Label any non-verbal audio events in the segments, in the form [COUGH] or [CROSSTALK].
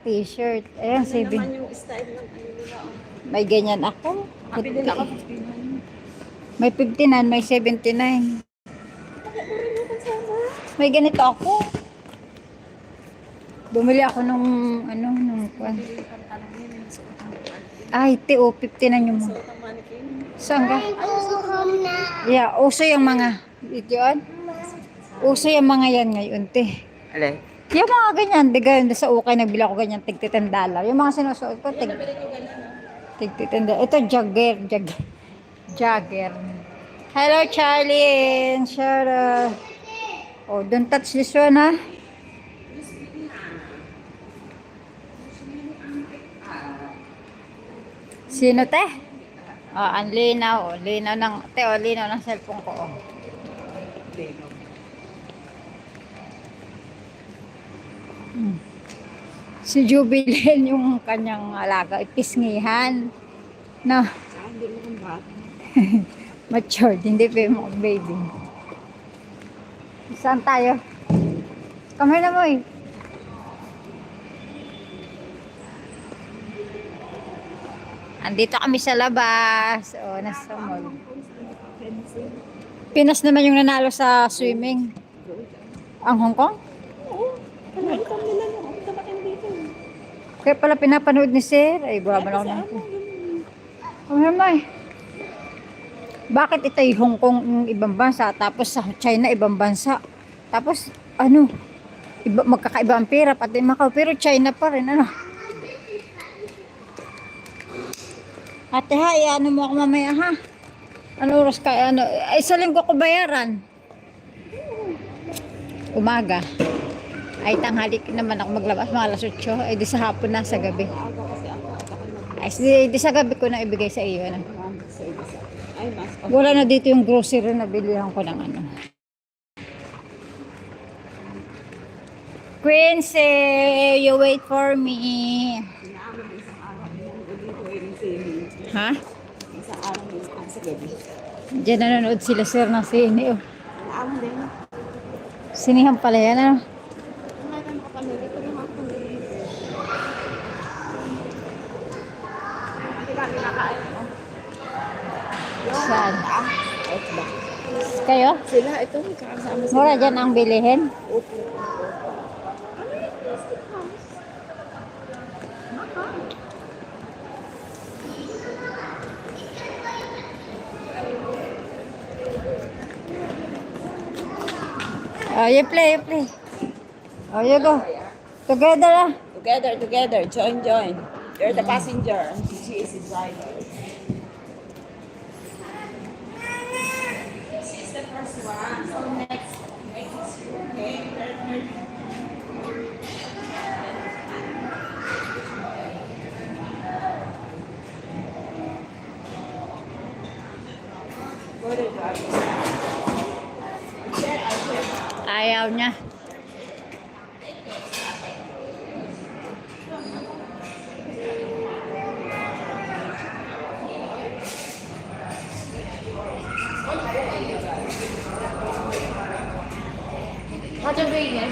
t-shirt. Ayan, Ano saving. naman yung style ng ano nila. oh. May ganyan ako. Happy din ako. 59. May 59, may 79. May ganito ako. Bumili ako nung, ano, nung, kwan. Ay, te, oh, 59 yung mga. Saan ka? Yeah, uso yung mga, ito yun? Uso yung mga yan ngayon, te. Alay. Yung mga ganyan, di ganyan, sa ukay, nagbili ako ganyan, tigtitendala. Yung mga sinusuot ko, tig, ko tigtitendala. Ito, jagger, jagger. [LAUGHS] Jagger. Hello, Charlie and Shara. Oh, don't touch this one, ha? Sino, te? Oh, ang linaw. Oh, linaw ng, te, oh, linaw ng cellphone ko, oh. Si Jubileen yung kanyang alaga, ipisngihan. No, [LAUGHS] matured, hindi pa yung baby. Saan tayo? Kamay na mo eh. Andito kami sa labas. O, nasa mall. Pinas naman yung nanalo sa swimming. Ang Hong Kong? Kami nila no. Ang tabakin dito. Kaya pala pinapanood ni Sir. Ay, buha na ako ng... Oh, naman. Bakit ito yung Hong Kong yung ibang bansa, tapos sa China ibang bansa? Tapos, ano, iba, magkakaiba ang pera, pati Macau, pero China pa rin, ano? Ate ha, ano mo ako mamaya ha? Ano oras ka, ano, ay sa linggo ko bayaran. Umaga. Ay, tanghali naman ako maglabas, mga alas 8. Ay, di sa hapon na, sa gabi. Ay, di, di sa gabi ko na ibigay sa iyo. Ano? Wala na dito yung grocery na bilihan ko ng ano. Quincy, you wait for me. Ha? Isang araw sa gabi. Diyan nanonood sila sir ng sine. Oh. Sinihan pala yan. Ano? Wala ka makapanood. Ito naman ako nila. Hindi ka kinakain mo. Saan? Kayo? Sila, ito. Mura dyan ang bilihin. Opo. Oh, you play, you play. Oh, you go. Together ah. Together, together. Join, join. You're the passenger. July This is the first one. So next, next is your name. ai ao nha the niya.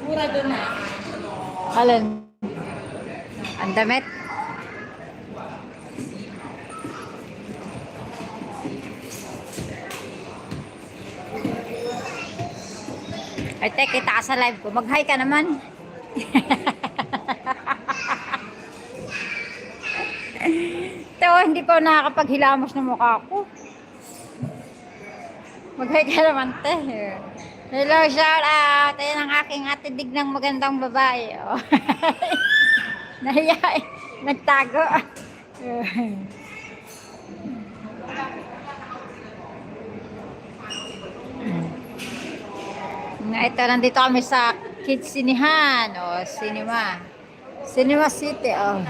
Mura doon na. Alin? Ang damit? Ay, te, kita ka sa live ko. Mag-hi ka naman. [LAUGHS] Ito, hindi pa nakakapaghilamos ng mukha ko. Mag-hi ka naman, te. Hello, shout out. Ayan ang aking atidig ng magandang babae. [LAUGHS] Oh. Nahiya eh. Nagtago. Nga ito, nandito kami sa Kids Sinihan. O, cinema. Cinema City. Oh.